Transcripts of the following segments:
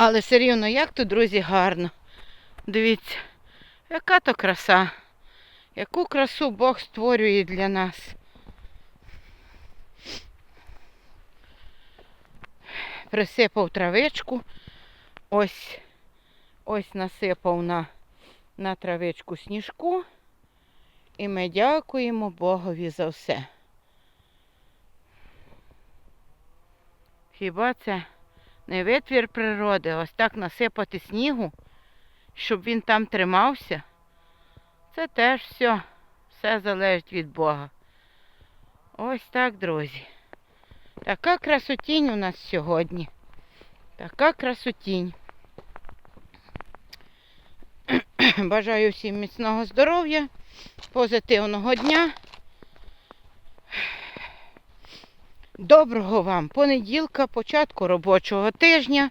Але все рівно, як тут, друзі, гарно. Дивіться, яка то краса. Яку красу Бог створює для нас. Присипав травичку. Ось, ось насипав на, на травичку сніжку. І ми дякуємо Богові за все. Хіба це не витвір природи, ось так насипати снігу, щоб він там тримався? Це теж все, все залежить від Бога. Ось так, друзі. Така красотінь у нас сьогодні. Така красотінь. Бажаю всім міцного здоров'я, позитивного дня. Доброго вам понеділка, початку робочого тижня.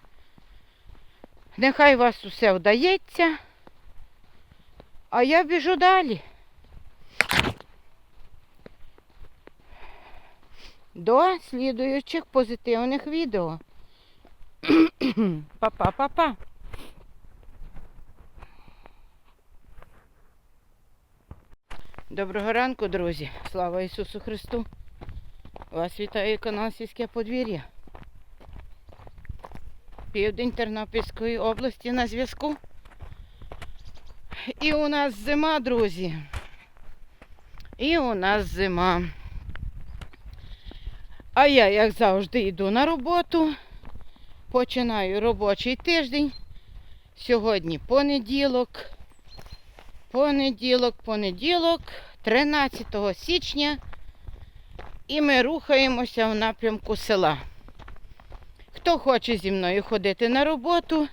Нехай вас усе вдається. А я біжу далі. До слідуючих позитивних відео. Па-па-па-па. Доброго ранку, друзі. Слава Ісусу Христу. Вас вітає канал подвір'я. Південь Тернопільської області на зв'язку. І у нас зима, друзі. І у нас зима. А я, як завжди, йду на роботу. Починаю робочий тиждень. Сьогодні понеділок. Понеділок, понеділок, 13 січня. І ми рухаємося в напрямку села. Хто хоче зі мною ходити на роботу,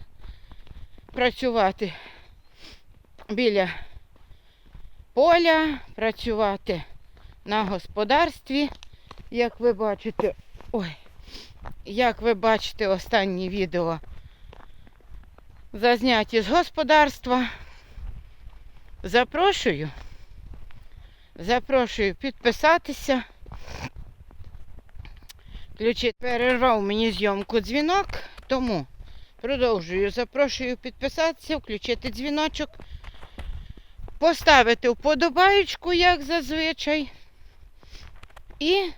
працювати біля поля, працювати на господарстві, як ви бачите, ой, як ви бачите останні відео зазняті з господарства. Запрошую. Запрошую підписатися. Включити перервав мені зйомку дзвінок, тому продовжую. Запрошую підписатися, включити дзвіночок, поставити вподобаючку, як зазвичай. І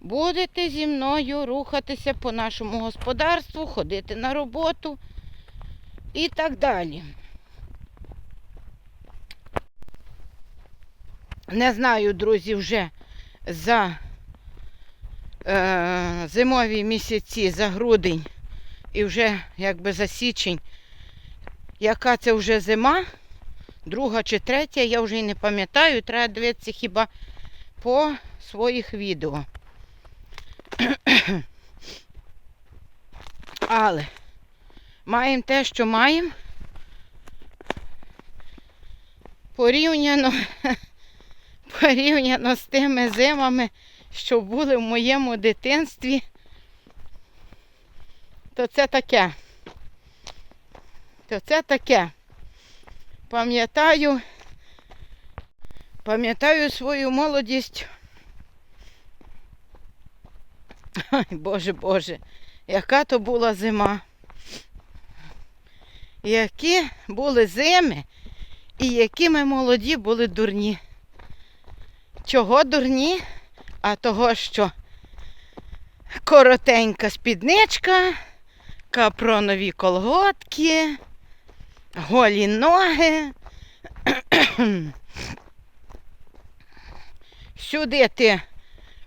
будете зі мною рухатися по нашому господарству, ходити на роботу і так далі. Не знаю, друзі, вже за зимові місяці, за грудень і вже якби за січень, яка це вже зима, друга чи третя, я вже й не пам'ятаю, треба дивитися хіба по своїх відео. Але маємо те, що маємо. Порівняно порівняно з тими зимами, що були в моєму дитинстві, то це таке. То це таке. Пам'ятаю, пам'ятаю свою молодість. Ой, Боже Боже, яка то була зима. Які були зими і які ми молоді були дурні. Чого дурні? А того, що коротенька спідничка, капронові колготки, голі ноги. Сюди ти,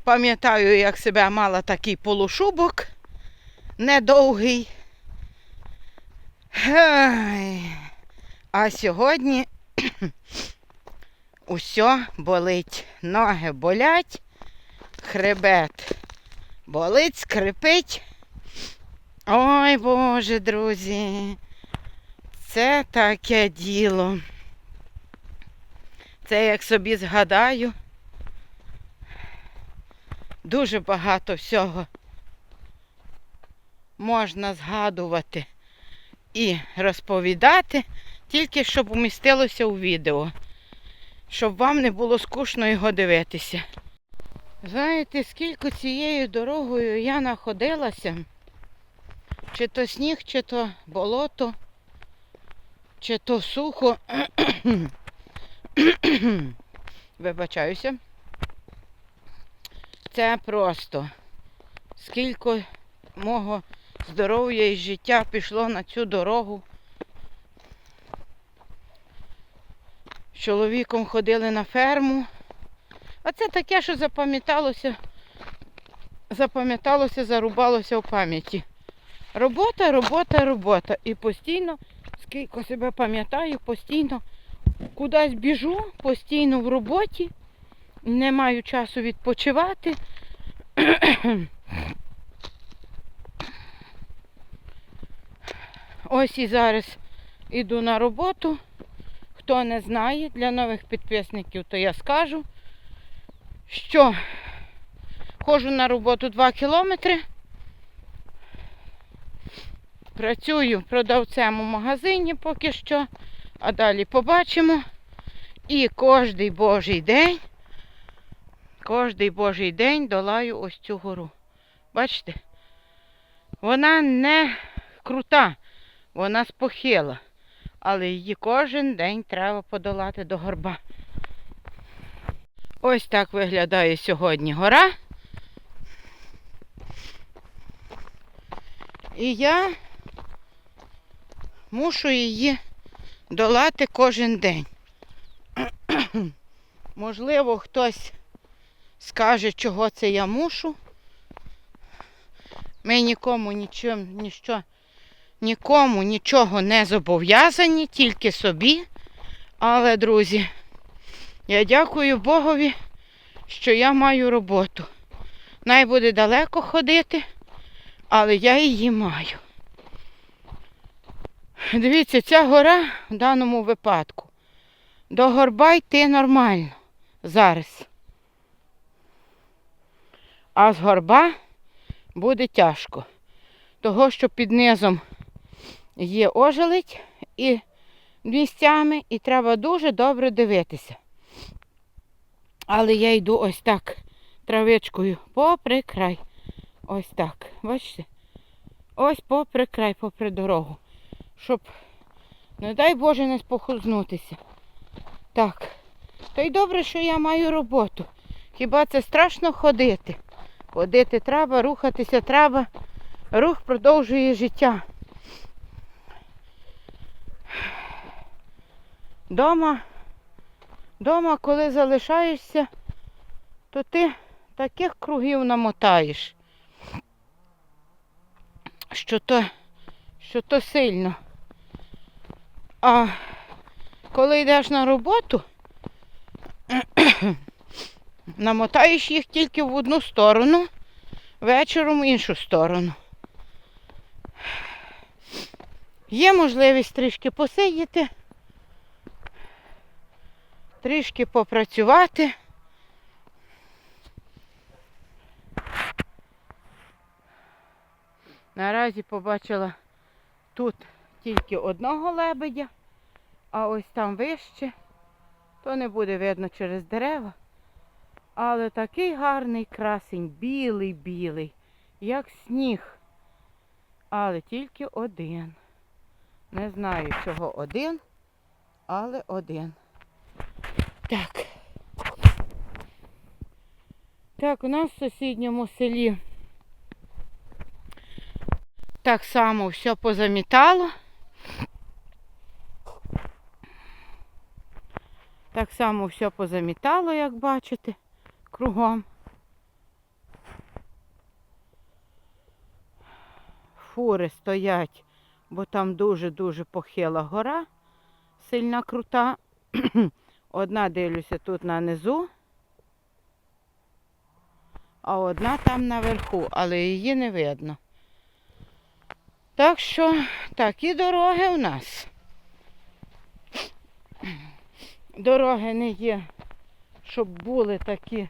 пам'ятаю, як себе мала такий полушубок недовгий. А сьогодні Усьо болить. Ноги болять, хребет болить, скрипить. Ой, Боже, друзі, це таке діло. Це як собі згадаю. Дуже багато всього можна згадувати і розповідати, тільки щоб умістилося у відео щоб вам не було скучно його дивитися. Знаєте, скільки цією дорогою я находилася, Чи то сніг, чи то болото, чи то сухо. Вибачаюся. Це просто скільки мого здоров'я і життя пішло на цю дорогу. З чоловіком ходили на ферму. А це таке, що запам'яталося, запам'яталося, зарубалося в пам'яті. Робота, робота, робота. І постійно, скільки себе пам'ятаю, постійно кудись біжу, постійно в роботі, не маю часу відпочивати. Ось і зараз іду на роботу. Хто не знає, для нових підписників, то я скажу, що ходжу на роботу 2 кілометри. Працюю продавцем у магазині поки що, а далі побачимо. І кожний божий день, кожний божий день долаю ось цю гору. Бачите? Вона не крута, вона спохила, але її кожен день треба подолати до горба. Ось так виглядає сьогодні гора. І я мушу її долати кожен день. Можливо, хтось скаже, чого це я мушу. Ми нікому нічим, ніщо, нікому нічого не зобов'язані, тільки собі. Але, друзі, я дякую Богові, що я маю роботу. Най буде далеко ходити, але я її маю. Дивіться, ця гора в даному випадку. До горба йти нормально зараз. А з горба буде тяжко. Того, що під низом є ожеледь і місцями, і треба дуже добре дивитися. Але я йду ось так травичкою попри край. Ось так. Бачите? Ось попри край, попри дорогу. Щоб, не дай Боже, не спохознутися. Так. То й добре, що я маю роботу. Хіба це страшно ходити? Ходити треба, рухатися треба. Рух продовжує життя. Дома, дома, коли залишаєшся, то ти таких кругів намотаєш, що то, що то сильно. А коли йдеш на роботу, намотаєш їх тільки в одну сторону, вечором в іншу сторону. Є можливість трішки посидіти, трішки попрацювати. Наразі побачила тут тільки одного лебедя, а ось там вище, то не буде видно через дерева. Але такий гарний красень, білий-білий, як сніг. Але тільки один. Не знаю, чого один, але один. Так. Так, у нас в сусідньому селі так само все позамітало. Так само все позамітало, як бачите, кругом. Фури стоять, бо там дуже-дуже похила гора, сильна крута. Одна дивлюся тут на низу, а одна там наверху, але її не видно. Так що такі дороги у нас. Дороги не є, щоб були такі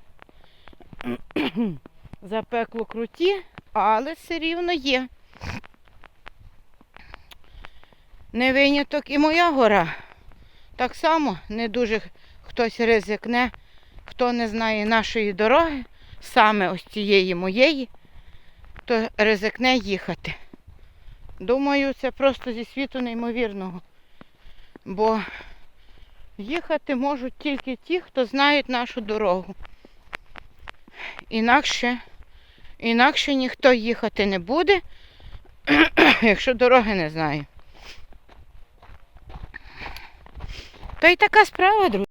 запекло круті, але все рівно є. Не виняток і моя гора. Так само не дуже хтось ризикне, хто не знає нашої дороги, саме ось цієї моєї, то ризикне їхати. Думаю, це просто зі світу неймовірного. Бо їхати можуть тільки ті, хто знають нашу дорогу. Інакше, інакше ніхто їхати не буде, якщо дороги не знає. Та й така справа, друзі.